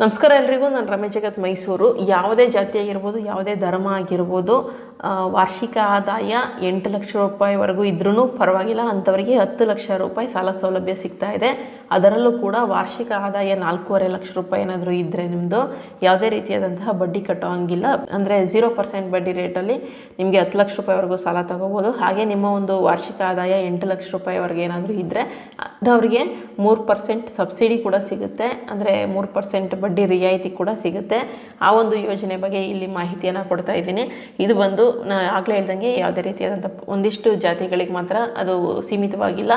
ನಮಸ್ಕಾರ ಎಲ್ರಿಗೂ, ನಾನು ರಮೇಶ್ ಜಗತ್ ಮೈಸೂರು. ಯಾವುದೇ ಜಾತಿ ಆಗಿರ್ಬೋದು, ಯಾವುದೇ ಧರ್ಮ ಆಗಿರ್ಬೋದು ವಾರ್ಷಿಕ ಆದಾಯ ಎಂಟು ಲಕ್ಷ ರೂಪಾಯಿವರೆಗೂ ಇದ್ರೂ ಪರವಾಗಿಲ್ಲ. ಅಂಥವರಿಗೆ ಹತ್ತು ಲಕ್ಷ ರೂಪಾಯಿ ಸಾಲ ಸೌಲಭ್ಯ ಸಿಗ್ತಾ ಇದೆ. ಅದರಲ್ಲೂ ಕೂಡ ವಾರ್ಷಿಕ ಆದಾಯ ನಾಲ್ಕೂವರೆ ಲಕ್ಷ ರೂಪಾಯಿ ಏನಾದರೂ ಇದ್ದರೆ ನಿಮ್ಮದು ಯಾವುದೇ ರೀತಿಯಾದಂತಹ ಬಡ್ಡಿ ಕಟ್ಟೋ ಹಂಗಿಲ್ಲ ಅಂದರೆ ಜೀರೋ ಪರ್ಸೆಂಟ್ ಬಡ್ಡಿ ರೇಟಲ್ಲಿ ನಿಮಗೆ ಹತ್ತು ಲಕ್ಷ ರೂಪಾಯಿವರೆಗೂ ಸಾಲ ತಗೋಬೋದು. ಹಾಗೆ ನಿಮ್ಮ ಒಂದು ವಾರ್ಷಿಕ ಆದಾಯ ಎಂಟು ಲಕ್ಷ ರೂಪಾಯಿವರೆಗೆ ಏನಾದರೂ ಇದ್ದರೆ ಅದವರಿಗೆ ಮೂರು ಪರ್ಸೆಂಟ್ ಸಬ್ಸಿಡಿ ಕೂಡ ಸಿಗುತ್ತೆ. ಅಂದರೆ ಮೂರು ಪರ್ಸೆಂಟ್ ಬಡ್ಡಿ ರಿಯಾಯಿತಿ ಕೂಡ ಸಿಗುತ್ತೆ. ಆ ಒಂದು ಯೋಜನೆ ಬಗ್ಗೆ ಇಲ್ಲಿ ಮಾಹಿತಿಯನ್ನು ಕೊಡ್ತಾ ಇದ್ದೀನಿ. ಇದು ಬಂದು ನಾ ಆಗಲೇ ಹೇಳ್ದಂಗೆ ಯಾವುದೇ ರೀತಿಯಾದಂಥ ಒಂದಿಷ್ಟು ಜಾತಿಗಳಿಗೆ ಮಾತ್ರ ಅದು ಸೀಮಿತವಾಗಿಲ್ಲ.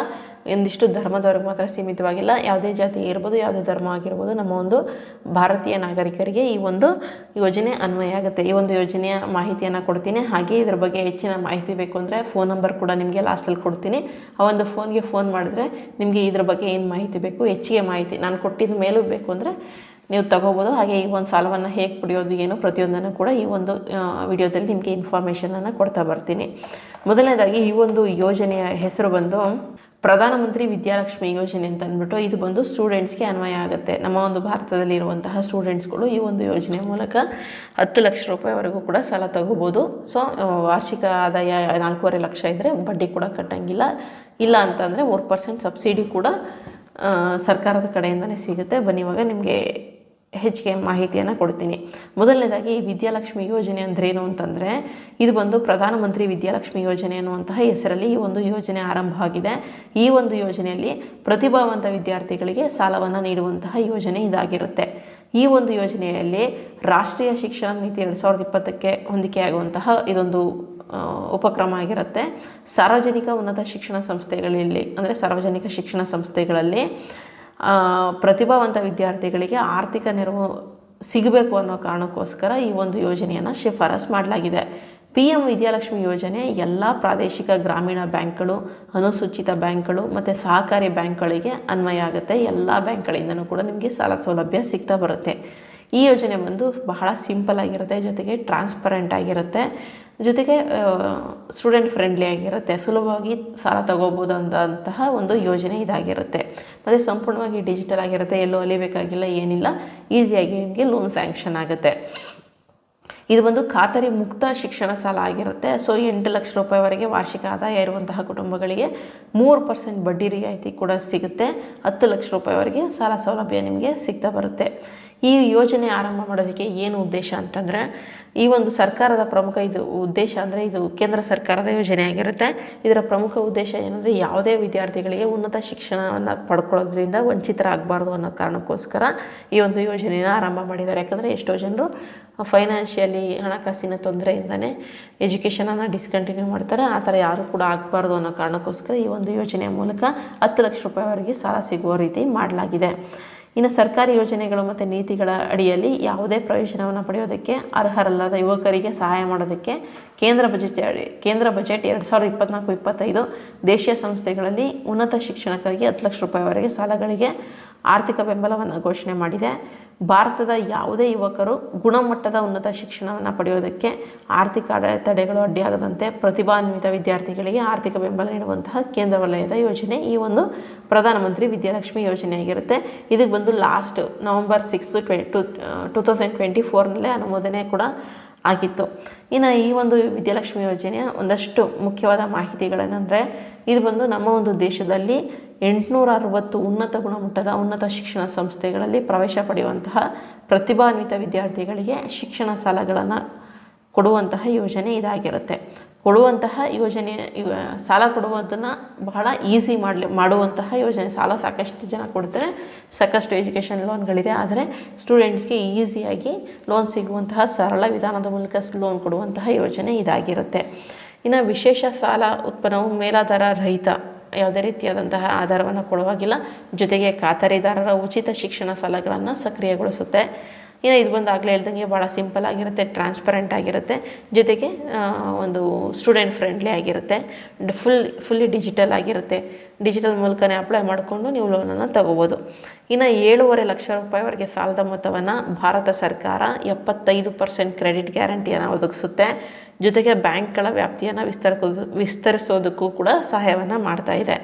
ಒಂದಿಷ್ಟು ಧರ್ಮದವ್ರಿಗೆ ಮಾತ್ರ ಸೀಮಿತವಾಗಿಲ್ಲ. ಯಾವುದೇ ಜಾತಿ ಇರ್ಬೋದು ಯಾವುದೇ ಧರ್ಮ ಆಗಿರ್ಬೋದು, ನಮ್ಮ ಒಂದು ಭಾರತೀಯ ನಾಗರಿಕರಿಗೆ ಈ ಒಂದು ಯೋಜನೆ ಅನ್ವಯ ಆಗುತ್ತೆ. ಈ ಒಂದು ಯೋಜನೆಯ ಮಾಹಿತಿಯನ್ನು ಕೊಡ್ತೀನಿ. ಹಾಗೆ ಇದ್ರ ಬಗ್ಗೆ ಹೆಚ್ಚಿನ ಮಾಹಿತಿ ಬೇಕು ಅಂದರೆ ಫೋನ್ ನಂಬರ್ ಕೂಡ ನಿಮಗೆ ಲಾಸ್ಟಲ್ಲಿ ಕೊಡ್ತೀನಿ. ಆ ಒಂದು ಫೋನ್ಗೆ ಫೋನ್ ಮಾಡಿದ್ರೆ ನಿಮಗೆ ಇದ್ರ ಬಗ್ಗೆ ಏನು ಮಾಹಿತಿ ಬೇಕು, ಹೆಚ್ಚಿಗೆ ಮಾಹಿತಿ ನಾನು ಕೊಟ್ಟಿದ ಮೇಲೂ ಬೇಕು ಅಂದರೆ ನೀವು ತಗೋಬೋದು. ಹಾಗೆ ಈ ಒಂದು ಸಾಲವನ್ನು ಹೇಗೆ ಪಡೆಯೋದು, ಏನು ಪ್ರತಿಯೊಂದನ್ನು ಕೂಡ ಈ ಒಂದು ವಿಡಿಯೋದಲ್ಲಿ ನಿಮಗೆ ಇನ್ಫಾರ್ಮೇಷನನ್ನು ಕೊಡ್ತಾ ಬರ್ತೀನಿ. ಮೊದಲನೇದಾಗಿ ಈ ಒಂದು ಯೋಜನೆಯ ಹೆಸರು ಬಂದು ಪ್ರಧಾನಮಂತ್ರಿ ವಿದ್ಯಾಲಕ್ಷ್ಮಿ ಯೋಜನೆ ಅಂತ ಅಂದ್ಬಿಟ್ಟು ಇದು ಬಂದು ಸ್ಟೂಡೆಂಟ್ಸ್ಗೆ ಅನ್ವಯ ಆಗುತ್ತೆ. ನಮ್ಮ ಒಂದು ಭಾರತದಲ್ಲಿ ಇರುವಂತಹ ಸ್ಟೂಡೆಂಟ್ಸ್ಗಳು ಈ ಒಂದು ಯೋಜನೆ ಮೂಲಕ ಹತ್ತು ಲಕ್ಷ ರೂಪಾಯಿವರೆಗೂ ಕೂಡ ಸಾಲ ತಗೋಬೋದು. ಸೊ ವಾರ್ಷಿಕ ಆದಾಯ ನಾಲ್ಕೂವರೆ ಲಕ್ಷ ಇದ್ದರೆ ಬಡ್ಡಿ ಕೂಡ ಕಟ್ಟಂಗಿಲ್ಲ. ಇಲ್ಲ ಅಂತಂದರೆ ಮೂರು ಪರ್ಸೆಂಟ್ ಸಬ್ಸಿಡಿ ಕೂಡ ಸರ್ಕಾರದ ಕಡೆಯಿಂದನೇ ಸಿಗುತ್ತೆ. ಬನ್ನಿ ಇವಾಗ ನಿಮಗೆ ಹೆಚ್ಚಿಗೆ ಮಾಹಿತಿಯನ್ನು ಕೊಡ್ತೀನಿ. ಮೊದಲನೇದಾಗಿ ವಿದ್ಯಾಲಕ್ಷ್ಮಿ ಯೋಜನೆ ಅಂದ್ರೇನು ಅಂತಂದರೆ, ಇದು ಬಂದು ಪ್ರಧಾನಮಂತ್ರಿ ವಿದ್ಯಾಲಕ್ಷ್ಮಿ ಯೋಜನೆ ಅನ್ನುವಂತಹ ಹೆಸರಲ್ಲಿ ಈ ಒಂದು ಯೋಜನೆ ಆರಂಭ ಆಗಿದೆ. ಈ ಒಂದು ಯೋಜನೆಯಲ್ಲಿ ಪ್ರತಿಭಾವಂತ ವಿದ್ಯಾರ್ಥಿಗಳಿಗೆ ಸಾಲವನ್ನು ನೀಡುವಂತಹ ಯೋಜನೆ ಇದಾಗಿರುತ್ತೆ. ಈ ಒಂದು ಯೋಜನೆಯಲ್ಲಿ ರಾಷ್ಟ್ರೀಯ ಶಿಕ್ಷಣ ನೀತಿ ಎರಡು ಸಾವಿರದ ಇಪ್ಪತ್ತಕ್ಕೆ ಹೊಂದಿಕೆಯಾಗುವಂತಹ ಇದೊಂದು ಉಪಕ್ರಮ ಆಗಿರುತ್ತೆ. ಸಾರ್ವಜನಿಕ ಉನ್ನತ ಶಿಕ್ಷಣ ಸಂಸ್ಥೆಗಳಲ್ಲಿ, ಅಂದರೆ ಸಾರ್ವಜನಿಕ ಶಿಕ್ಷಣ ಸಂಸ್ಥೆಗಳಲ್ಲಿ ಪ್ರತಿಭಾವಂತ ವಿದ್ಯಾರ್ಥಿಗಳಿಗೆ ಆರ್ಥಿಕ ನೆರವು ಸಿಗಬೇಕು ಅನ್ನೋ ಕಾರಣಕ್ಕೋಸ್ಕರ ಈ ಒಂದು ಯೋಜನೆಯನ್ನು ಶಿಫಾರಸು ಮಾಡಲಾಗಿದೆ. ಪಿ ಎಂ ವಿದ್ಯಾಲಕ್ಷ್ಮಿ ಯೋಜನೆ ಎಲ್ಲ ಪ್ರಾದೇಶಿಕ ಗ್ರಾಮೀಣ ಬ್ಯಾಂಕ್ಗಳು, ಅನುಸೂಚಿತ ಬ್ಯಾಂಕ್ಗಳು ಮತ್ತು ಸಹಕಾರಿ ಬ್ಯಾಂಕ್ಗಳಿಗೆ ಅನ್ವಯ ಆಗುತ್ತೆ. ಎಲ್ಲ ಬ್ಯಾಂಕ್ಗಳಿಂದನೂ ಕೂಡ ನಿಮಗೆ ಸಾಲ ಸೌಲಭ್ಯ ಸಿಗ್ತಾ ಬರುತ್ತೆ. ಈ ಯೋಜನೆ ಬಂದು ಬಹಳ ಸಿಂಪಲ್ ಆಗಿರುತ್ತೆ, ಜೊತೆಗೆ ಟ್ರಾನ್ಸ್ಪರೆಂಟ್ ಆಗಿರುತ್ತೆ, ಜೊತೆಗೆ ಸ್ಟೂಡೆಂಟ್ ಫ್ರೆಂಡ್ಲಿ ಆಗಿರುತ್ತೆ, ಸುಲಭವಾಗಿ ಸಾಲ ತಗೋಬೋದು ಅಂತಹ ಒಂದು ಯೋಜನೆ ಇದಾಗಿರುತ್ತೆ. ಮತ್ತು ಸಂಪೂರ್ಣವಾಗಿ ಡಿಜಿಟಲ್ ಆಗಿರುತ್ತೆ, ಎಲ್ಲೋ ಅಲಿಬೇಕಾಗಿಲ್ಲ, ಏನಿಲ್ಲ ಈಸಿಯಾಗಿ ನಿಮಗೆ ಲೋನ್ ಸ್ಯಾಂಕ್ಷನ್ ಆಗುತ್ತೆ. ಇದು ಒಂದು ಖಾತರಿ ಮುಕ್ತ ಶಿಕ್ಷಣ ಸಾಲ ಆಗಿರುತ್ತೆ. ಸೊ ಎಂಟು ಲಕ್ಷ ರೂಪಾಯಿವರೆಗೆ ವಾರ್ಷಿಕ ಆದಾಯ ಇರುವಂತಹ ಕುಟುಂಬಗಳಿಗೆ ಮೂರು ಪರ್ಸೆಂಟ್ ಬಡ್ಡಿ ರಿಯಾಯಿತಿ ಕೂಡ ಸಿಗುತ್ತೆ. ಹತ್ತು ಲಕ್ಷ ರೂಪಾಯಿವರೆಗೆ ಸಾಲ ಸೌಲಭ್ಯ ನಿಮಗೆ ಸಿಗ್ತಾ ಬರುತ್ತೆ. ಈ ಯೋಜನೆ ಆರಂಭ ಮಾಡೋದಕ್ಕೆ ಏನು ಉದ್ದೇಶ ಅಂತಂದರೆ, ಈ ಒಂದು ಸರ್ಕಾರದ ಪ್ರಮುಖ ಇದು ಉದ್ದೇಶ ಅಂದರೆ ಇದು ಕೇಂದ್ರ ಸರ್ಕಾರದ ಯೋಜನೆ ಆಗಿರುತ್ತೆ. ಇದರ ಪ್ರಮುಖ ಉದ್ದೇಶ ಏನಂದರೆ ಯಾವುದೇ ವಿದ್ಯಾರ್ಥಿಗಳಿಗೆ ಉನ್ನತ ಶಿಕ್ಷಣವನ್ನು ಪಡ್ಕೊಳ್ಳೋದ್ರಿಂದ ವಂಚಿತರಾಗಬಾರ್ದು ಅನ್ನೋ ಕಾರಣಕ್ಕೋಸ್ಕರ ಈ ಒಂದು ಯೋಜನೆಯನ್ನು ಆರಂಭ ಮಾಡಿದ್ದಾರೆ. ಯಾಕಂದರೆ ಎಷ್ಟೋ ಜನರು ಫೈನಾನ್ಷಿಯಲಿ ಹಣಕಾಸಿನ ತೊಂದರೆಯಿಂದನೇ ಎಜುಕೇಷನನ್ನು ಡಿಸ್ಕಂಟಿನ್ಯೂ ಮಾಡ್ತಾರೆ. ಆ ಥರ ಯಾರೂ ಕೂಡ ಆಗಬಾರ್ದು ಅನ್ನೋ ಕಾರಣಕ್ಕೋಸ್ಕರ ಈ ಒಂದು ಯೋಜನೆಯ ಮೂಲಕ ಹತ್ತು ಲಕ್ಷ ರೂಪಾಯಿವರೆಗೆ ಸಾಲ ಸಿಗುವ ರೀತಿ ಮಾಡಲಾಗಿದೆ. ಇನ್ನು ಸರ್ಕಾರಿ ಯೋಜನೆಗಳು ಮತ್ತು ನೀತಿಗಳ ಅಡಿಯಲ್ಲಿ ಯಾವುದೇ ಪ್ರಯೋಜನವನ್ನು ಪಡೆಯೋದಕ್ಕೆ ಅರ್ಹರಲ್ಲದ ಯುವಕರಿಗೆ ಸಹಾಯ ಮಾಡೋದಕ್ಕೆ ಕೇಂದ್ರ ಬಜೆಟ್ ಕೇಂದ್ರ ಬಜೆಟ್ ಎರಡು ಸಾವಿರದ ಇಪ್ಪತ್ನಾಲ್ಕು, ಇಪ್ಪತ್ತೈದು ದೇಶೀಯ ಸಂಸ್ಥೆಗಳಲ್ಲಿ ಉನ್ನತ ಶಿಕ್ಷಣಕ್ಕಾಗಿ ಹತ್ತು ಲಕ್ಷ ರೂಪಾಯಿವರೆಗೆ ಸಾಲಗಳಿಗೆ ಆರ್ಥಿಕ ಬೆಂಬಲವನ್ನು ಘೋಷಣೆ ಮಾಡಿದೆ. ಭಾರತದ ಯಾವುದೇ ಯುವಕರು ಗುಣಮಟ್ಟದ ಉನ್ನತ ಶಿಕ್ಷಣವನ್ನು ಪಡೆಯೋದಕ್ಕೆ ಆರ್ಥಿಕ ಅಡೆತಡೆಗಳು ಅಡ್ಡಿಯಾಗದಂತೆ ಪ್ರತಿಭಾನ್ವಿತ ವಿದ್ಯಾರ್ಥಿಗಳಿಗೆ ಆರ್ಥಿಕ ಬೆಂಬಲ ನೀಡುವಂತಹ ಕೇಂದ್ರ ವಲಯದ ಯೋಜನೆ ಈ ಒಂದು ಪ್ರಧಾನಮಂತ್ರಿ ವಿದ್ಯಾಲಕ್ಷ್ಮಿ ಯೋಜನೆ ಆಗಿರುತ್ತೆ ಇದಕ್ಕೆ ಬಂದು ಲಾಸ್ಟ್ ನವಂಬರ್ ಸಿಕ್ಸ್ ಟ್ವೆ ಟು ಟು ಅನುಮೋದನೆ ಕೂಡ ಆಗಿತ್ತು. ಇನ್ನು ಈ ಒಂದು ವಿದ್ಯಾಲಕ್ಷ್ಮಿ ಯೋಜನೆಯ ಒಂದಷ್ಟು ಮುಖ್ಯವಾದ ಮಾಹಿತಿಗಳೇನೆಂದರೆ, ಇದು ಬಂದು ನಮ್ಮ ಒಂದು ದೇಶದಲ್ಲಿ ಎಂಟುನೂರ ಅರವತ್ತು ಉನ್ನತ ಗುಣಮಟ್ಟದ ಉನ್ನತ ಶಿಕ್ಷಣ ಸಂಸ್ಥೆಗಳಲ್ಲಿ ಪ್ರವೇಶ ಪಡೆಯುವಂತಹ ಪ್ರತಿಭಾನ್ವಿತ ವಿದ್ಯಾರ್ಥಿಗಳಿಗೆ ಶಿಕ್ಷಣ ಸಾಲಗಳನ್ನು ಕೊಡುವಂತಹ ಯೋಜನೆ ಇದಾಗಿರುತ್ತೆ. ಕೊಡುವಂತಹ ಯೋಜನೆ ಸಾಲ ಕೊಡುವುದನ್ನು ಬಹಳ ಈಸಿ ಮಾಡಲಿ, ಮಾಡುವಂತಹ ಯೋಜನೆ. ಸಾಲ ಸಾಕಷ್ಟು ಜನ ಕೊಡ್ತಾರೆ. ಸಾಕಷ್ಟು ಎಜುಕೇಷನ್ ಲೋನ್ಗಳಿದೆ ಆದರೆ ಸ್ಟೂಡೆಂಟ್ಸ್ಗೆ ಈಸಿಯಾಗಿ ಲೋನ್ ಸಿಗುವಂತಹ ಸರಳ ವಿಧಾನದ ಮೂಲಕ ಲೋನ್ ಕೊಡುವಂತಹ ಯೋಜನೆ ಇದಾಗಿರುತ್ತೆ. ಇನ್ನು ವಿಶೇಷ ಸಾಲ ಉತ್ಪನ್ನವು ಮೇಲಾಧಾರ ರಹಿತ. ಯಾವುದೇ ರೀತಿಯಾದಂತಹ ಆಧಾರವನ್ನು ಕೊಡುವಾಗಿಲ್ಲ. ಜೊತೆಗೆ ಖಾತರಿದಾರರ ಉಚಿತ ಶಿಕ್ಷಣ ಸಾಲಗಳನ್ನು ಸಕ್ರಿಯಗೊಳಿಸುತ್ತೆ. ಇನ್ನು ಇದು ಬಂದು ಆಗಲೇ ಹೇಳ್ದಂಗೆ ಭಾಳ ಸಿಂಪಲ್ ಆಗಿರುತ್ತೆ ಟ್ರಾನ್ಸ್ಪರೆಂಟ್ ಆಗಿರುತ್ತೆ. ಜೊತೆಗೆ ಒಂದು ಸ್ಟೂಡೆಂಟ್ ಫ್ರೆಂಡ್ಲಿ ಆಗಿರುತ್ತೆ. ಫುಲ್ ಫುಲ್ಲಿ ಡಿಜಿಟಲ್ ಆಗಿರುತ್ತೆ. ಡಿಜಿಟಲ್ ಮೂಲಕನೇ ಅಪ್ಲೈ ಮಾಡಿಕೊಂಡು ನೀವು ಲೋನನ್ನು ತಗೋಬೋದು. ಇನ್ನು ಏಳೂವರೆ ಲಕ್ಷ ರೂಪಾಯಿವರೆಗೆ ಸಾಲದ ಮೊತ್ತವನ್ನು ಭಾರತ ಸರ್ಕಾರ ಎಪ್ಪತ್ತೈದು ಪರ್ಸೆಂಟ್ ಕ್ರೆಡಿಟ್ ಗ್ಯಾರಂಟಿಯನ್ನು ಒದಗಿಸುತ್ತೆ. ಜೊತೆಗೆ ಬ್ಯಾಂಕ್ಗಳ ವ್ಯಾಪ್ತಿಯನ್ನು ವಿಸ್ತರಿಸೋದು ವಿಸ್ತರಿಸೋದಕ್ಕೂ ಕೂಡ ಸಹಾಯವನ್ನು ಮಾಡ್ತಾ ಇದೆ.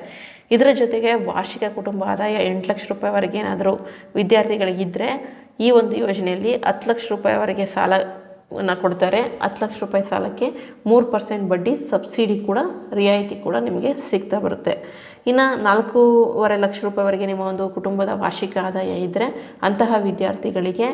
ಇದರ ಜೊತೆಗೆ ವಾರ್ಷಿಕ ಕುಟುಂಬ ಆದಾಯ ಎಂಟು ಲಕ್ಷ ರೂಪಾಯಿವರೆಗೆ ಏನಾದರೂ ವಿದ್ಯಾರ್ಥಿಗಳಿಗಿದ್ದರೆ ಈ ಒಂದು ಯೋಜನೆಯಲ್ಲಿ ಹತ್ತು ಲಕ್ಷ ರೂಪಾಯಿವರೆಗೆ ಸಾಲವನ್ನು ಕೊಡ್ತಾರೆ. ಹತ್ತು ಲಕ್ಷ ರೂಪಾಯಿ ಸಾಲಕ್ಕೆ ಮೂರು ಪರ್ಸೆಂಟ್ ಬಡ್ಡಿ ಸಬ್ಸಿಡಿ ಕೂಡ, ರಿಯಾಯಿತಿ ಕೂಡ ನಿಮಗೆ ಸಿಗ್ತಾ ಬರುತ್ತೆ. ಇನ್ನು ನಾಲ್ಕೂವರೆ ಲಕ್ಷ ರೂಪಾಯಿವರೆಗೆ ನಿಮ್ಮ ಒಂದು ಕುಟುಂಬದ ವಾರ್ಷಿಕ ಆದಾಯ ಇದ್ದರೆ ಅಂತಹ ವಿದ್ಯಾರ್ಥಿಗಳಿಗೆ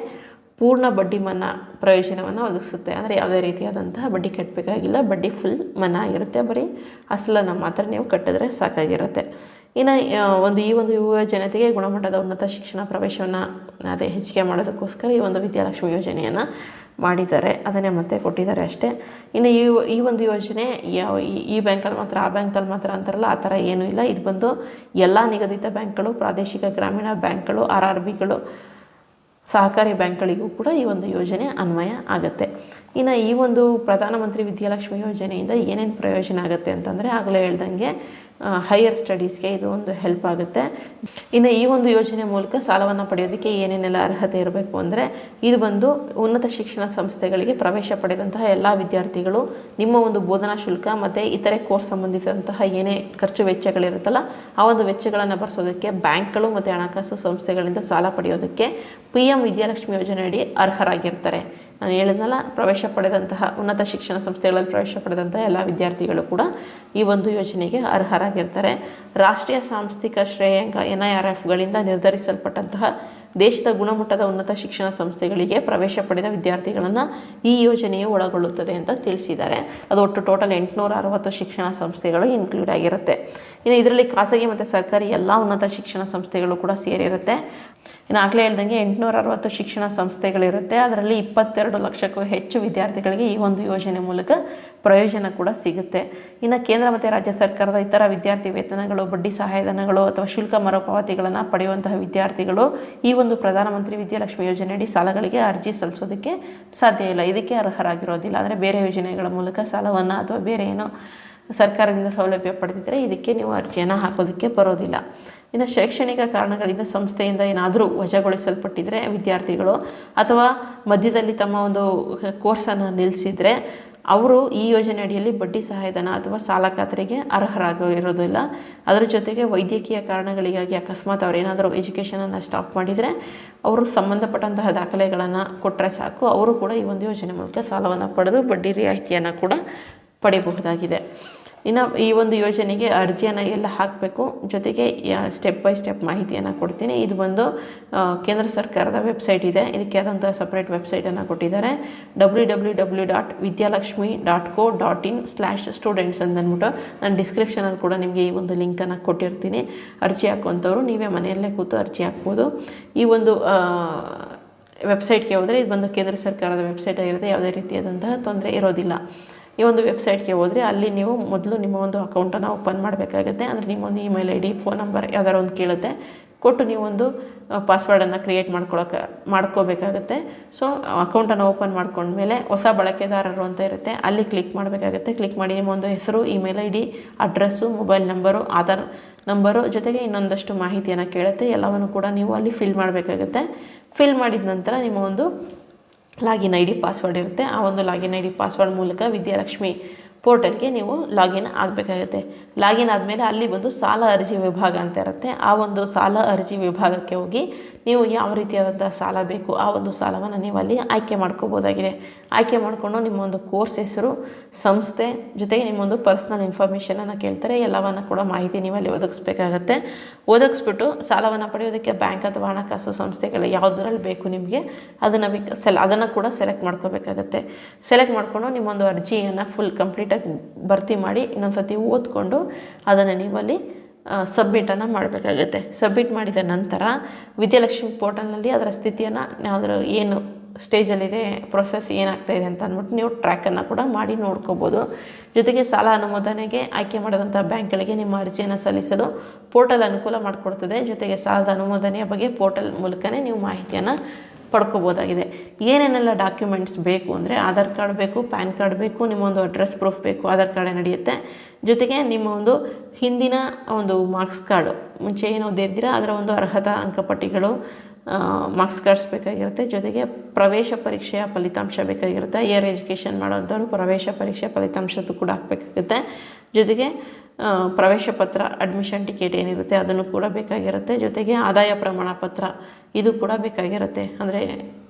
ಪೂರ್ಣ ಬಡ್ಡಿ ಮನ್ನಾ ಪ್ರಯೋಜನವನ್ನು ಒದಗಿಸುತ್ತೆ. ಅಂದರೆ ಯಾವುದೇ ರೀತಿಯಾದಂತಹ ಬಡ್ಡಿ ಕಟ್ಟಬೇಕಾಗಿಲ್ಲ ಬಡ್ಡಿ ಫುಲ್ ಮನ್ನಾ ಆಗಿರುತ್ತೆ. ಬರೀ ಅಸಲನ್ನು ಮಾತ್ರ ನೀವು ಕಟ್ಟಿದ್ರೆ ಸಾಕಾಗಿರುತ್ತೆ. ಇನ್ನು ಒಂದು ಈ ಒಂದು ಯುವ ಜನತೆಗೆ ಗುಣಮಟ್ಟದ ಉನ್ನತ ಶಿಕ್ಷಣ ಪ್ರವೇಶವನ್ನು ಅದೇ ಹೆಚ್ಚಿಗೆ ಮಾಡೋದಕ್ಕೋಸ್ಕರ ಈ ಒಂದು ವಿದ್ಯಾಲಕ್ಷ್ಮಿ ಯೋಜನೆಯನ್ನು ಮಾಡಿದ್ದಾರೆ. ಅದನ್ನೇ ಮತ್ತೆ ಕೊಟ್ಟಿದ್ದಾರೆ ಅಷ್ಟೇ. ಇನ್ನು ಈ ಈ ಒಂದು ಯೋಜನೆ ಯಾವ, ಈ- ಈ ಬ್ಯಾಂಕಲ್ಲಿ ಮಾತ್ರ, ಆ ಬ್ಯಾಂಕಲ್ಲಿ ಮಾತ್ರ ಅಂತಾರಲ್ಲ, ಆ ಥರ ಏನೂ ಇಲ್ಲ. ಇದು ಬಂದು ಎಲ್ಲ ನಿಗದಿತ ಬ್ಯಾಂಕ್ಗಳು, ಪ್ರಾದೇಶಿಕ ಗ್ರಾಮೀಣ ಬ್ಯಾಂಕ್ಗಳು, ಆರ್ ಆರ್ ಬಿಗಳು ಸಹಕಾರಿ ಬ್ಯಾಂಕ್ಗಳಿಗೂ ಕೂಡ ಈ ಒಂದು ಯೋಜನೆ ಅನ್ವಯ ಆಗುತ್ತೆ. ಇನ್ನು ಈ ಒಂದು ಪ್ರಧಾನಮಂತ್ರಿ ವಿದ್ಯಾಲಕ್ಷ್ಮಿ ಯೋಜನೆಯಿಂದ ಏನೇನು ಪ್ರಯೋಜನ ಆಗುತ್ತೆ ಅಂತಂದರೆ ಆಗಲೇ ಹೇಳ್ದಂಗೆ ಹೈಯರ್ ಸ್ಟಡೀಸ್ಗೆ ಇದು ಒಂದು ಹೆಲ್ಪ್ ಆಗುತ್ತೆ. ಇನ್ನು ಈ ಒಂದು ಯೋಜನೆ ಮೂಲಕ ಸಾಲವನ್ನು ಪಡೆಯೋದಕ್ಕೆ ಏನೇನೆಲ್ಲ ಅರ್ಹತೆ ಇರಬೇಕು ಅಂದರೆ ಇದು ಬಂದು ಉನ್ನತ ಶಿಕ್ಷಣ ಸಂಸ್ಥೆಗಳಿಗೆ ಪ್ರವೇಶ ಪಡೆದಂತಹ ಎಲ್ಲ ವಿದ್ಯಾರ್ಥಿಗಳು ನಿಮ್ಮ ಒಂದು ಬೋಧನಾ ಶುಲ್ಕ ಮತ್ತು ಇತರೆ ಕೋರ್ಸ್ ಸಂಬಂಧಿಸಿದಂತಹ ಏನೇ ಖರ್ಚು ವೆಚ್ಚಗಳಿರುತ್ತಲ್ಲ, ಆ ಒಂದು ವೆಚ್ಚಗಳನ್ನು ಭರಿಸೋದಕ್ಕೆ ಬ್ಯಾಂಕ್ಗಳು ಮತ್ತು ಹಣಕಾಸು ಸಂಸ್ಥೆಗಳಿಂದ ಸಾಲ ಪಡೆಯೋದಕ್ಕೆ ಪಿ ಎಂ ವಿದ್ಯಾಲಕ್ಷ್ಮಿ ಯೋಜನೆಯಡಿ ಅರ್ಹರಾಗಿರ್ತಾರೆ. ನಾನು ಹೇಳಿದ್ನಲ್ಲ, ಪ್ರವೇಶ ಪಡೆದಂತಹ ಉನ್ನತ ಶಿಕ್ಷಣ ಸಂಸ್ಥೆಗಳಲ್ಲಿ ಪ್ರವೇಶ ಪಡೆದಂತಹ ಎಲ್ಲ ವಿದ್ಯಾರ್ಥಿಗಳು ಕೂಡ ಈ ಒಂದು ಯೋಜನೆಗೆ ಅರ್ಹರಾಗಿರ್ತಾರೆ. ರಾಷ್ಟ್ರೀಯ ಸಾಂಸ್ಥಿಕ ಶ್ರೇಯಾಂಕ ಎನ್ ಐ ಆರ್ ಎಫ್ಗಳಿಂದ ನಿರ್ಧರಿಸಲ್ಪಟ್ಟಂತಹ ದೇಶದ ಗುಣಮಟ್ಟದ ಉನ್ನತ ಶಿಕ್ಷಣ ಸಂಸ್ಥೆಗಳಿಗೆ ಪ್ರವೇಶ ಪಡೆದ ವಿದ್ಯಾರ್ಥಿಗಳನ್ನು ಈ ಯೋಜನೆಯು ಒಳಗೊಳ್ಳುತ್ತದೆ ಅಂತ ತಿಳಿಸಿದ್ದಾರೆ. ಅದು ಒಟ್ಟು ಟೋಟಲ್ ಎಂಟುನೂರ ಅರವತ್ತು ಶಿಕ್ಷಣ ಸಂಸ್ಥೆಗಳು ಇನ್ಕ್ಲೂಡ್ ಆಗಿರುತ್ತೆ. ಇನ್ನು ಇದರಲ್ಲಿ ಖಾಸಗಿ ಮತ್ತು ಸರ್ಕಾರಿ ಎಲ್ಲ ಉನ್ನತ ಶಿಕ್ಷಣ ಸಂಸ್ಥೆಗಳು ಕೂಡ ಸೇರಿರುತ್ತೆ. ಇನ್ನು ಆಗಲೇ ಹೇಳ್ದಂಗೆ ಎಂಟುನೂರ ಅರವತ್ತು ಶಿಕ್ಷಣ ಸಂಸ್ಥೆಗಳಿರುತ್ತೆ. ಅದರಲ್ಲಿ ಇಪ್ಪತ್ತೆರಡು ಲಕ್ಷಕ್ಕೂ ಹೆಚ್ಚು ವಿದ್ಯಾರ್ಥಿಗಳಿಗೆ ಈ ಒಂದು ಯೋಜನೆ ಮೂಲಕ ಪ್ರಯೋಜನ ಕೂಡ ಸಿಗುತ್ತೆ. ಇನ್ನು ಕೇಂದ್ರ ಮತ್ತು ರಾಜ್ಯ ಸರ್ಕಾರದ ಇತರ ವಿದ್ಯಾರ್ಥಿ ವೇತನಗಳು, ಬಡ್ಡಿ ಸಹಾಯಧನಗಳು ಅಥವಾ ಶುಲ್ಕ ಮರುಪಾವತಿಗಳನ್ನು ಪಡೆಯುವಂತಹ ವಿದ್ಯಾರ್ಥಿಗಳು ಈ ಒಂದು ಪ್ರಧಾನಮಂತ್ರಿ ವಿದ್ಯಾಲಕ್ಷ್ಮಿ ಯೋಜನೆಯಡಿ ಸಾಲಗಳಿಗೆ ಅರ್ಜಿ ಸಲ್ಲಿಸೋದಕ್ಕೆ ಸಾಧ್ಯ ಇಲ್ಲ. ಇದಕ್ಕೆ ಅರ್ಹರಾಗಿರೋದಿಲ್ಲ. ಅಂದರೆ ಬೇರೆ ಯೋಜನೆಗಳ ಮೂಲಕ ಸಾಲವನ್ನು ಅಥವಾ ಬೇರೆ ಏನೋ ಸರ್ಕಾರದಿಂದ ಸೌಲಭ್ಯ ಪಡೆದಿದ್ದರೆ ಇದಕ್ಕೆ ನೀವು ಅರ್ಜಿಯನ್ನು ಹಾಕೋದಕ್ಕೆ ಬರೋದಿಲ್ಲ. ಇನ್ನು ಶೈಕ್ಷಣಿಕ ಕಾರಣಗಳಿಂದ ಸಂಸ್ಥೆಯಿಂದ ಏನಾದರೂ ವಜಾಗೊಳಿಸಲ್ಪಟ್ಟಿದ್ರೆ ವಿದ್ಯಾರ್ಥಿಗಳು ಅಥವಾ ಮಧ್ಯದಲ್ಲಿ ತಮ್ಮ ಒಂದು ಕೋರ್ಸನ್ನು ನಿಲ್ಲಿಸಿದರೆ ಅವರು ಈ ಯೋಜನೆ ಅಡಿಯಲ್ಲಿ ಬಡ್ಡಿ ಸಹಾಯಧನ ಅಥವಾ ಸಾಲ ಖಾತರಿಗೆ ಅರ್ಹರಾಗಿರೋದಿಲ್ಲ ಅದರ ಜೊತೆಗೆ ವೈದ್ಯಕೀಯ ಕಾರಣಗಳಿಗಾಗಿ ಅಕಸ್ಮಾತ್ ಅವರೇನಾದರೂ ಏನಾದರೂ ಎಜುಕೇಷನನ್ನು ಸ್ಟಾಪ್ ಮಾಡಿದರೆ ಅವರು ಸಂಬಂಧಪಟ್ಟಂತಹ ದಾಖಲೆಗಳನ್ನು ಕೊಟ್ಟರೆ ಸಾಕು. ಅವರು ಕೂಡ ಈ ಒಂದು ಯೋಜನೆ ಮೂಲಕ ಸಾಲವನ್ನು ಪಡೆದು ಬಡ್ಡಿ ರಿಯಾಯಿತಿಯನ್ನು ಕೂಡ ಪಡೆಯಬಹುದಾಗಿದೆ. ಇನ್ನು ಈ ಒಂದು ಯೋಜನೆಗೆ ಅರ್ಜಿಯನ್ನು ಎಲ್ಲ ಹಾಕಬೇಕು. ಜೊತೆಗೆ ಸ್ಟೆಪ್ ಬೈ ಸ್ಟೆಪ್ ಮಾಹಿತಿಯನ್ನು ಕೊಡ್ತೀನಿ. ಇದು ಬಂದು ಕೇಂದ್ರ ಸರ್ಕಾರದ ವೆಬ್ಸೈಟ್ ಇದೆ. ಇದಕ್ಕೆ ಆದಂಥ ಸಪ್ರೇಟ್ ವೆಬ್ಸೈಟನ್ನು ಕೊಟ್ಟಿದ್ದಾರೆ. W W W dot Vidyalakshmi dot co dot in slash students ಅಂದ್ಬಿಟ್ಟು ನಾನು ಡಿಸ್ಕ್ರಿಪ್ಷನಲ್ಲಿ ಕೂಡ ನಿಮಗೆ ಈ ಒಂದು ಲಿಂಕನ್ನು ಕೊಟ್ಟಿರ್ತೀನಿ. ಅರ್ಜಿ ಹಾಕುವಂಥವ್ರು ನೀವೇ ಮನೆಯಲ್ಲೇ ಕೂತು ಅರ್ಜಿ ಹಾಕ್ಬೋದು. ಈ ಒಂದು ವೆಬ್ಸೈಟ್ಗೆ ಹೋದರೆ ಇದು ಬಂದು ಕೇಂದ್ರ ಸರ್ಕಾರದ ವೆಬ್ಸೈಟ್ ಆಗಿರುತ್ತೆ. ಯಾವುದೇ ರೀತಿಯಾದಂತಹ ತೊಂದರೆ ಇರೋದಿಲ್ಲ. ಈ ಒಂದು ವೆಬ್ಸೈಟ್ಗೆ ಹೋದರೆ ಅಲ್ಲಿ ನೀವು ಮೊದಲು ನಿಮ್ಮ ಒಂದು ಅಕೌಂಟನ್ನು ಓಪನ್ ಮಾಡಬೇಕಾಗುತ್ತೆ. ಅಂದರೆ ನಿಮ್ಮ ಒಂದು email I D, phone number ಯಾವ್ದಾರು ಒಂದು ಕೇಳುತ್ತೆ. ಕೊಟ್ಟು ನೀವೊಂದು ಪಾಸ್ವರ್ಡನ್ನು ಕ್ರಿಯೇಟ್ ಮಾಡ್ಕೊಳಕ್ಕೆ ಮಾಡ್ಕೋಬೇಕಾಗುತ್ತೆ. ಸೊ ಅಕೌಂಟನ್ನು ಓಪನ್ ಮಾಡ್ಕೊಂಡ್ಮೇಲೆ ಹೊಸ ಬಳಕೆದಾರರು ಅಂತ ಇರುತ್ತೆ. ಅಲ್ಲಿ ಕ್ಲಿಕ್ ಮಾಡಬೇಕಾಗುತ್ತೆ. ಕ್ಲಿಕ್ ಮಾಡಿ ನಿಮ್ಮ ಒಂದು ಹೆಸರು, email I D, address mobile number Aadhaar number ಜೊತೆಗೆ ಇನ್ನೊಂದಷ್ಟು ಮಾಹಿತಿಯನ್ನು ಕೇಳುತ್ತೆ. ಎಲ್ಲವನ್ನು ಕೂಡ ನೀವು ಅಲ್ಲಿ ಫಿಲ್ ಮಾಡಬೇಕಾಗುತ್ತೆ. ಫಿಲ್ ಮಾಡಿದ ನಂತರ ನಿಮ್ಮ ಒಂದು ಲಾಗಿನ್ ಐ ಡಿ ಪಾಸ್ವರ್ಡ್ ಇರುತ್ತೆ. ಆ ಒಂದು ಲಾಗಿನ್ ಐ ಡಿ ಪಾಸ್ವರ್ಡ್ ಮೂಲಕ ವಿದ್ಯಾಲಕ್ಷ್ಮಿ ಪೋರ್ಟಲ್ಗೆ ನೀವು ಲಾಗಿನ್ ಆಗಬೇಕಾಗುತ್ತೆ. ಲಾಗಿನ್ ಆದಮೇಲೆ ಅಲ್ಲಿ ಬಂದು ಸಾಲ ಅರ್ಜಿ ವಿಭಾಗ ಅಂತ ಇರುತ್ತೆ. ಆ ಒಂದು ಸಾಲ ಅರ್ಜಿ ವಿಭಾಗಕ್ಕೆ ಹೋಗಿ ನೀವು ಯಾವ ರೀತಿಯಾದಂಥ ಸಾಲ ಬೇಕು, ಆ ಒಂದು ಸಾಲವನ್ನು ನೀವು ಅಲ್ಲಿ ಆಯ್ಕೆ ಮಾಡ್ಕೋಬೋದಾಗಿದೆ. ಆಯ್ಕೆ ಮಾಡಿಕೊಂಡು ನಿಮ್ಮ ಒಂದು ಕೋರ್ಸ್ ಹೆಸರು, ಸಂಸ್ಥೆ ಜೊತೆಗೆ ನಿಮ್ಮೊಂದು ಪರ್ಸ್ನಲ್ ಇನ್ಫಾರ್ಮೇಷನನ್ನು ಕೇಳ್ತಾರೆ. ಎಲ್ಲವನ್ನು ಕೂಡ ಮಾಹಿತಿ ನೀವು ಅಲ್ಲಿ ಒದಗಿಸ್ಬೇಕಾಗತ್ತೆ. ಒದಗಿಸ್ಬಿಟ್ಟು ಸಾಲವನ್ನು ಪಡೆಯೋದಕ್ಕೆ ಬ್ಯಾಂಕ್ ಅಥವಾ ಹಣಕಾಸು ಸಂಸ್ಥೆಗಳು ಯಾವುದರಲ್ಲಿ ಬೇಕು ನಿಮಗೆ ಅದನ್ನು ಸೆಲ್ ಅದನ್ನು ಕೂಡ ಸೆಲೆಕ್ಟ್ ಮಾಡ್ಕೋಬೇಕಾಗತ್ತೆ. ಸೆಲೆಕ್ಟ್ ಮಾಡಿಕೊಂಡು ನಿಮ್ಮೊಂದು ಅರ್ಜಿಯನ್ನು ಫುಲ್ ಕಂಪ್ಲೀಟಾಗಿ ಭರ್ತಿ ಮಾಡಿ ಇನ್ನೊಂದು ಸತಿ ಓದ್ಕೊಂಡು ಅದನ್ನು ನೀವಲ್ಲಿ ಸಬ್ಮಿಟನ್ನು ಮಾಡಬೇಕಾಗುತ್ತೆ. ಸಬ್ಮಿಟ್ ಮಾಡಿದ ನಂತರ ವಿದ್ಯಾಲಕ್ಷ್ಮಿ ಪೋರ್ಟಲ್ನಲ್ಲಿ ಅದರ ಸ್ಥಿತಿಯನ್ನು ಅದರ ಏನು ಸ್ಟೇಜಲ್ಲಿದೆ ಪ್ರೊಸೆಸ್ ಏನಾಗ್ತಾ ಇದೆ ಅಂತ ಅಂದ್ಬಿಟ್ಟು ನೀವು ಟ್ರ್ಯಾಕನ್ನು ಕೂಡ ಮಾಡಿ ನೋಡ್ಕೋಬೋದು. ಜೊತೆಗೆ ಸಾಲ ಅನುಮೋದನೆಗೆ ಆಯ್ಕೆ ಮಾಡಿದಂಥ ಬ್ಯಾಂಕ್ಗಳಿಗೆ ನಿಮ್ಮ ಅರ್ಜಿಯನ್ನು ಸಲ್ಲಿಸಲು ಪೋರ್ಟಲ್ ಅನುಕೂಲ ಮಾಡಿಕೊಡ್ತದೆ. ಜೊತೆಗೆ ಸಾಲದ ಅನುಮೋದನೆಯ ಬಗ್ಗೆ ಪೋರ್ಟಲ್ ಮೂಲಕನೇ ನೀವು ಮಾಹಿತಿಯನ್ನು ಪಡ್ಕೋಬೋದಾಗಿದೆ. ಏನೇನೆಲ್ಲ ಡಾಕ್ಯುಮೆಂಟ್ಸ್ ಬೇಕು ಅಂದರೆ ಆಧಾರ್ ಕಾರ್ಡ್ ಬೇಕು, ಪ್ಯಾನ್ ಕಾರ್ಡ್ ಬೇಕು, ನಿಮ್ಮ ಒಂದು ಅಡ್ರೆಸ್ ಪ್ರೂಫ್ ಬೇಕು, ಆಧಾರ್ ಕಾರ್ಡೇ ನಡೆಯುತ್ತೆ. ಜೊತೆಗೆ ನಿಮ್ಮ ಒಂದು ಹಿಂದಿನ ಒಂದು ಮಾರ್ಕ್ಸ್ ಕಾರ್ಡು, ಮುಂಚೆ ಏನು ಓದಿದ್ದೀರಾ ಅದರ ಒಂದು ಅರ್ಹತಾ ಅಂಕಪಟ್ಟಿಗಳು ಮಾರ್ಕ್ಸ್ ಕಾರ್ಡ್ಸ್ ಬೇಕಾಗಿರುತ್ತೆ. ಜೊತೆಗೆ ಪ್ರವೇಶ ಪರೀಕ್ಷೆಯ ಫಲಿತಾಂಶ ಬೇಕಾಗಿರುತ್ತೆ. ಏರ್ ಎಜುಕೇಷನ್ ಮಾಡೋಂಥವ್ರು ಪ್ರವೇಶ ಪರೀಕ್ಷೆ ಫಲಿತಾಂಶದ್ದು ಕೂಡ ಹಾಕಬೇಕಾಗುತ್ತೆ. ಜೊತೆಗೆ ಪ್ರವೇಶ ಪತ್ರ ಅಡ್ಮಿಷನ್ ಟಿಕೆಟ್ ಏನಿರುತ್ತೆ ಅದನ್ನು ಕೂಡ ಬೇಕಾಗಿರುತ್ತೆ. ಜೊತೆಗೆ ಆದಾಯ ಪ್ರಮಾಣ ಪತ್ರ ಇದು ಕೂಡ ಬೇಕಾಗಿರುತ್ತೆ. ಅಂದರೆ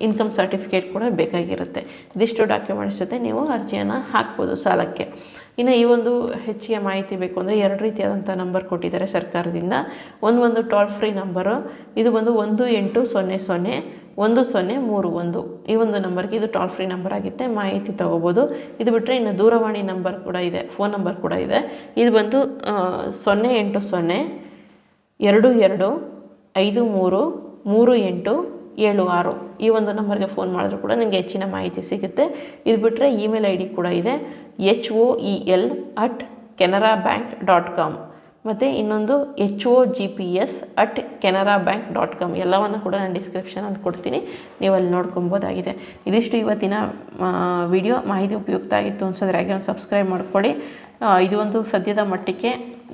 ಇನ್ಕಮ್ ಸರ್ಟಿಫಿಕೇಟ್ ಕೂಡ ಬೇಕಾಗಿರುತ್ತೆ. ಇದಿಷ್ಟು ಡಾಕ್ಯುಮೆಂಟ್ಸ್ ಜೊತೆ ನೀವು ಅರ್ಜಿಯನ್ನು ಹಾಕ್ಬೋದು ಸಾಲಕ್ಕೆ. ಇನ್ನು ಈ ಒಂದು ಹೆಚ್ಚಿಗೆ ಮಾಹಿತಿ ಬೇಕು ಅಂದರೆ ಎರಡು ರೀತಿಯಾದಂಥ ನಂಬರ್ ಕೊಟ್ಟಿದ್ದಾರೆ ಸರ್ಕಾರದಿಂದ. ಒಂದು ಒಂದು ಟೋಲ್ ಫ್ರೀ ನಂಬರು ಇದು ಬಂದು ಒಂದು ಎಂಟು ಸೊನ್ನೆ ಸೊನ್ನೆ ಒಂದು ಸೊನ್ನೆ ಮೂರು ಒಂದು. ಈ ಒಂದು ನಂಬರ್ಗೆ ಇದು ಟೋಲ್ ಫ್ರೀ ನಂಬರ್ ಆಗಿತ್ತೆ ಮಾಹಿತಿ ತೊಗೋಬೋದು. ಇದು ಬಿಟ್ಟರೆ ಇನ್ನು ದೂರವಾಣಿ ನಂಬರ್ ಕೂಡ ಇದೆ ಫೋನ್ ನಂಬರ್ ಕೂಡ ಇದೆ. ಇದು ಬಂದು ಸೊನ್ನೆ ಎಂಟು ಸೊನ್ನೆ ಎರಡು ಎರಡು ಐದು ಮೂರು ಮೂರು ಎಂಟು ಏಳು ಆರು. ಈ ಒಂದು ನಂಬರ್ಗೆ ಫೋನ್ ಮಾಡಿದ್ರು ಕೂಡ ನಿಮಗೆ ಹೆಚ್ಚಿನ ಮಾಹಿತಿ ಸಿಗುತ್ತೆ. ಇದು ಬಿಟ್ಟರೆ ಇಮೇಲ್ ಐ ಡಿ ಕೂಡ ಇದೆ H O I L at Canara bank dot com ಮತ್ತು ಇನ್ನೊಂದು H O G P S at Canara bank dot com ಎಲ್ಲವನ್ನು ಕೂಡ ನಾನು ಡಿಸ್ಕ್ರಿಪ್ಷನಲ್ಲಿ ಕೊಡ್ತೀನಿ. ನೀವು ಅಲ್ಲಿ ನೋಡ್ಕೊಬೋದಾಗಿದೆ ಇದಿಷ್ಟು ಇವತ್ತಿನ ವಿಡಿಯೋ ಮಾಹಿತಿ ಉಪಯುಕ್ತ ಆಗಿತ್ತು ಅನ್ಸಿದ್ರೆ ಹಾಗೆ ಒಂದು ಸಬ್ಸ್ಕ್ರೈಬ್ ಮಾಡ್ಕೊಳ್ಳಿ ಇದು ಒಂದು ಸದ್ಯದ ಮಟ್ಟಕ್ಕೆ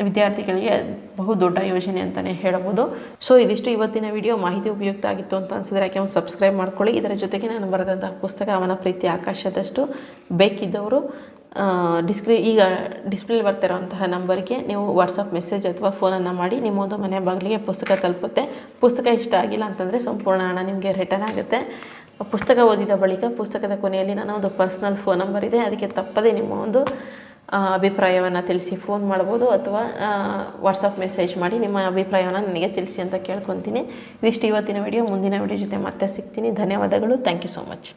ವಿದ್ಯಾರ್ಥಿಗಳಿಗೆ ಬಹು ದೊಡ್ಡ ಯೋಜನೆ ಅಂತಲೇ ಹೇಳ್ಬೋದು. ಸೊ ಇದಿಷ್ಟು ಇವತ್ತಿನ ವಿಡಿಯೋ ಮಾಹಿತಿ ಉಪಯುಕ್ತ ಆಗಿತ್ತು ಅಂತ ಅನ್ಸಿದ್ರೆ ಯಾಕೆ ಒಂದು ಸಬ್ಸ್ಕ್ರೈಬ್ ಮಾಡ್ಕೊಳ್ಳಿ. ಇದರ ಜೊತೆಗೆ ನಾನು ಬರೆದಂತಹ ಪುಸ್ತಕ ಅವನ ಪ್ರೀತಿ ಆಕಾಶದಷ್ಟು ಬೇಕಿದ್ದವರು. ಡಿಸ್ಕ್ರಿ ಈಗ ಡಿಸ್ಪ್ಲೇ ಬರ್ತಿರೋಂತಹ ನಂಬರ್ಗೆ ನೀವು ವಾಟ್ಸಪ್ ಮೆಸೇಜ್ ಅಥವಾ ಫೋನನ್ನು ಮಾಡಿ ನಿಮ್ಮೊಂದು ಮನೆ ಬಾಗಿಲಿಗೆ ಪುಸ್ತಕ ತಲುಪುತ್ತೆ. ಪುಸ್ತಕ ಇಷ್ಟ ಆಗಿಲ್ಲ ಅಂತಂದರೆ ಸಂಪೂರ್ಣ ಹಣ ನಿಮಗೆ ರಿಟರ್ನ್ ಆಗುತ್ತೆ. ಪುಸ್ತಕ ಓದಿದ ಬಳಿಕ ಪುಸ್ತಕದ ಕೊನೆಯಲ್ಲಿ ನನ್ನ ಒಂದು ಪರ್ಸ್ನಲ್ ಫೋನ್ ನಂಬರ್ ಇದೆ. ಅದಕ್ಕೆ ತಪ್ಪದೇ ನಿಮ್ಮ ಒಂದು ಅಭಿಪ್ರಾಯವನ್ನು ತಿಳಿಸಿ. ಫೋನ್ ಮಾಡ್ಬೋದು ಅಥವಾ ವಾಟ್ಸಪ್ ಮೆಸೇಜ್ ಮಾಡಿ ನಿಮ್ಮ ಅಭಿಪ್ರಾಯವನ್ನು ನನಗೆ ತಿಳಿಸಿ ಅಂತ ಕೇಳ್ಕೊತೀನಿ. ಇದಿಷ್ಟು ಇವತ್ತಿನ ವಿಡಿಯೋ ಮುಂದಿನ ವಿಡಿಯೋ ಜೊತೆ ಮತ್ತೆ ಸಿಗ್ತೀನಿ. ಧನ್ಯವಾದಗಳು. Thank you so much